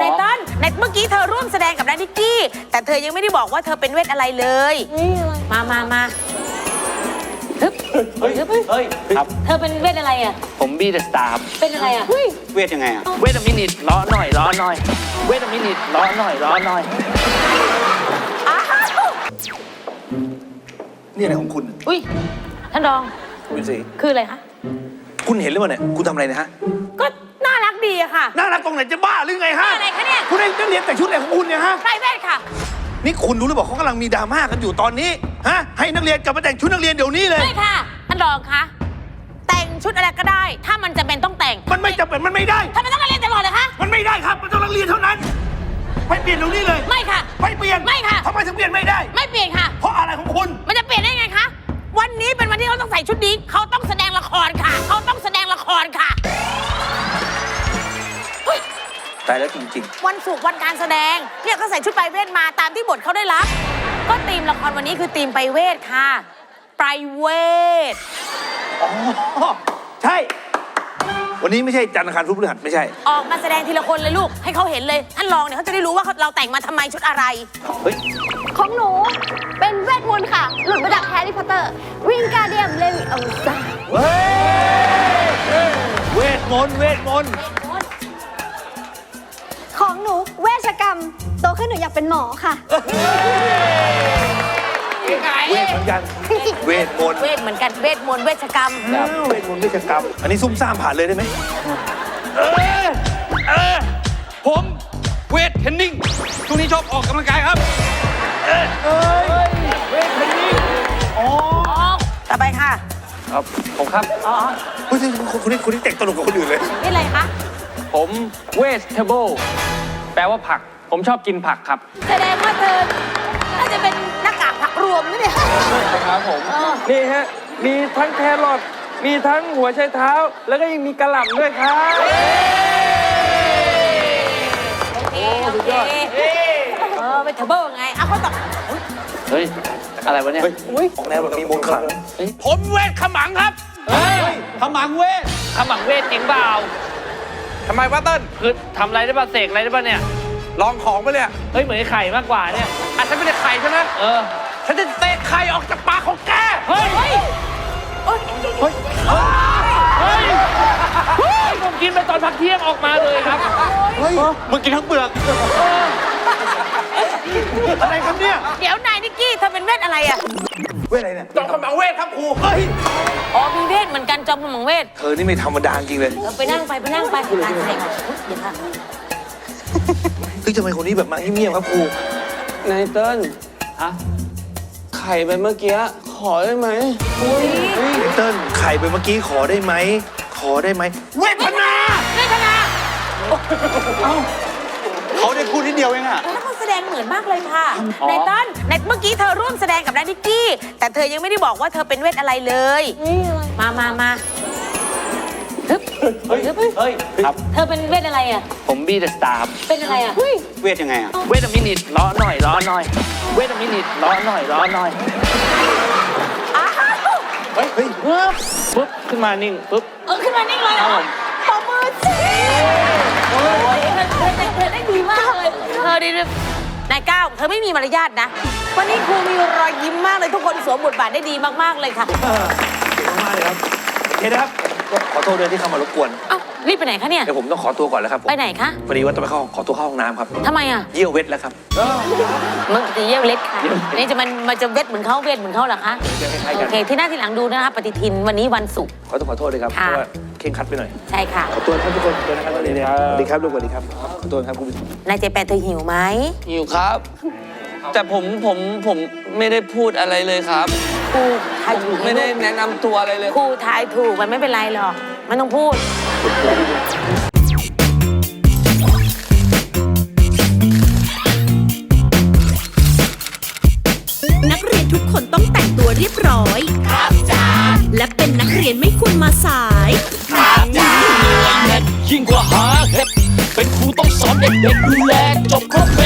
ในต้นในเมื่อกี้เธอร่วมแสดงกับนันนิกกี้ แต่เธอยังไม่ได้บอกว่าเธอเป็นเวทอะไรเลย มามามาฮึบเฮ้ย เฮ้ย ครับ เธอเป็นเวทอะไรอะ ผมบีเดอะสตาร์ครับ เป็นอะไรอะ เวทยังไงอะ เวทมินิทล้อหน่อยล้อหน่อย เวทมินิทล้อหน่อยล้อหน่อยอ้าวนี่อะไรของคุณอุ้ย ท่านรอง คุณสีคืออะไรคะ คุณเห็นหรือเปล่าเนี่ย คุณทำอะไรเนะฮะ ก็น่ารัก ดีอะค่ะ น่ารักตรงไหนจะบ้าหรือไงฮะอะไรคะเนี่ย คุณเองนักเรียนแต่งชุดอะไรของคุณเนี่ยฮะไพรเวทค่ะ นี่คุณรู้หรือเปล่าเขากำลังมีดราม่ากันอยู่ตอนนี้ฮะให้นักเรียนกลับมาแต่งชุดนักเรียนเดี๋ยวนี้เลย ไม่ค่ะท่านรองคะแต่งชุดอะไรก็ได้ ถ้ามันจะเป็นต้องแต่งมันไม่จำเป็นมันไม่ได้ ทำไมต้องมาเรียนตลอดเลยคะ มันไม่ได้ครับ มันต้องนักเรียนเท่านั้นไปเปลี่ยนเดี๋ยวนี้เลยไม่ค่ะ ไปเปลี่ยนไม่ค่ะ ทำไมถึงเปลี่ยนไม่ได้ ไม่เปลี่ยนค่ะ เพราะอะไรของคุณ มันจะเปลี่ยนได้ไงคะ วันนี้เป็นวันที่เขาต้องใส่ชุดนี้ เขาต้องแสดงละครค่ะ เขาต้องแสดงละครค่ะ ตายแล้วจริง วันศุกร์วันการแสดงเนี่ยก็ใส่ชุดไปเวทมาตามที่บทเขาได้รับ ก็ธีมละครวันนี้คือธีมไปเวทค่ะไปเวทๆ อ๋อ ใช่ วันนี้ไม่ใช่จันทร์อังคารพุธพฤหัสไม่ใช่ ออกมาแสดงทีละคนเลยลูก ให้เขาเห็นเลยท่านรองเนี่ยเขาจะได้รู้ว่าเราแต่งมาทำไมชุดอะไร เฮ้ย ของหนูเป็นเวทมนต์ค่ะ หลุดมาจากแฮร์รี่พอตเตอร์ วิงการเดียมเลวิโอซาเฮ้ยเวทมนต์เวทมนต์ ของหนูเวชกรรม โตขึ้นหนูอยากเป็นหมอค่ะ เวทเหมือนกัน เวทมนต์เวทเหมือนกันเวทมนต์เวชกรรมเวทมนต์เวชกรรม อันนี้ซุ่มซ่ามผ่านเลยได้ไหมเออเออผมเวทเทรนนิ่งช่วงนี้ชอบออกกำลังกายครับอ๋อต่อไปค่ะ ครับ ผมครับ อ๋อ เฮ้ยคุณคุณนี่คุณนี่แต่งตลกกว่าคนอื่นเลย นี่อะไรคะ ผมเวสเทเบิล แปลว่าผัก ผมชอบกินผักครับ แสดงว่าเธอน่าจะเป็นหน้ากากผักรวมนี่เนี่ย ครับผม เออ นี่ฮะ มีทั้งแครอทมีทั้งหัวไชเท้า แล้วก็ยังมีกระหล่ำด้วยครับ โอเคโอเคเออเป็นเทเบิลไงเอาเขาตอบเฮ้ย อะไรวะเนี่ย ของแนวแบบมีมนต์ขลังผมเวทขมังครับ เฮ้ยขมังเวทขมังเวทจริงเปล่า ทำไมวะเติ้ลคือทำอะไรได้ป่ะเสกอะไรได้ป่ะเนี่ย ลองของไปเลยอะเฮ้ยเหมือนไอ้ไข่มากกว่าเนี่ย อะฉันไม่ได้ไข่ใช่ไหมเออ ฉันจะเตะไข่ออกจากปากของแกเฮ้ย เฮ้ย เฮ้ย เฮ้ย ผมกินไปตอนพักเที่ยงออกมาเลยครับ เฮ้ยมึงกินทั้งเปลือกอะไรครับเนี่ย เดี๋ยวนายนิกกี้เธอเป็นเวทอะไรอะ เวทอะไรเนี่ย จอมขมังเวทครับครู เฮ้ย อ๋อมีเวทเหมือนกันจอมขมังเวทเธอนี่ไม่ธรรมดาจริงเลย เออไปนั่งไปไปนั่งไปตายใครก่อนเดี๋ยวค่ะเฮ้ยทำไมคนนี้แบบมาเงียบๆครับครู นายเติ้ลฮะไข่ไปเมื่อกี้ ขอได้ไหมอุ้ยเติ้ลไข่ไปเมื่อกี้ขอได้ไหม ขอได้ไหม เวทนา เวทนา เขาได้พูดนิดเดียวเองอะแล้วเขาแสดงเหมือนมากเลยค่ะอ๋อในต้นในเมื่อกี้เธอร่วมแสดงกับนันนิกกี้ แต่เธอยังไม่ได้บอกว่าเธอเป็นเวทอะไรเลย มามามาฮึบเฮ้ยเฮ้ยครับเธอเป็นเวทอะไรอะ ผมบีเดอะสตาร์ครับเป็นอะไรอะเวทยังไงอะ เวทมินิทล้อหน่อยล้อหน่อย เวทมินิทล้อหน่อยล้อหน่อยอ้าวเฮ้ยเฮ้ยปึ๊บปึ๊บขึ้นมานิ่งปึ๊บเออขึ้นมานิ่งเลยเหรอปอมือสิโอ้ย เลยเธอดีนายก้าวเธอไม่มีมารยาทนะ วันนี้ครูมีรอยยิ้มมากเลยทุกคนสวมบทบาทได้ดีมากๆเลยค่ะมากเลยครับโอเคนะครับก็ขอโทษด้วยที่เข้ามารบกวนเอ้ารีบไปไหนคะเนี่ย เดี๋ยวผมต้องขอตัวก่อนแล้วครับผมไปไหนคะพอดีว่าต้องไปเข้าขอตัวเข้าห้องน้ำครับทำไมอะ เยี่ยวเวทแล้วครับ มึงจะเยี่ยวเล็กค่ะนี่จะมันมันจะเวทเหมือนเขาเวทเหมือนเขาเหรอคะเดี๋ยวคล้ายๆโอกันเคที่หน้าที่หลังดูนะคะปฏิทินวันนี้วันศุกร์ขอต้องขอโทษด้วยครับเพค่ะราะว่าเคร่งครัดไปหน่อยใช่ค่ะขอตัวครับทุกคนด้วยนะครับสวัสดีครับสวัสดีครับลูกสวัสดีครับขอตัวครับคุณนายเจแปนเธอหิวไหมหิวครับ แต่ผมผมผมไม่ได้พูดอะไรเลยครับครูทายถูกไม่ได้แนะนำตัวอะไรเลยครูทายถูกมันไม่เป็นไรหรอกไม่ต้องพูด เรียนไม่ควรมาสายยิ่งกว่าหาเห็ดเป็นครูต้องสอนเด็กๆดูแลจบครบเป็น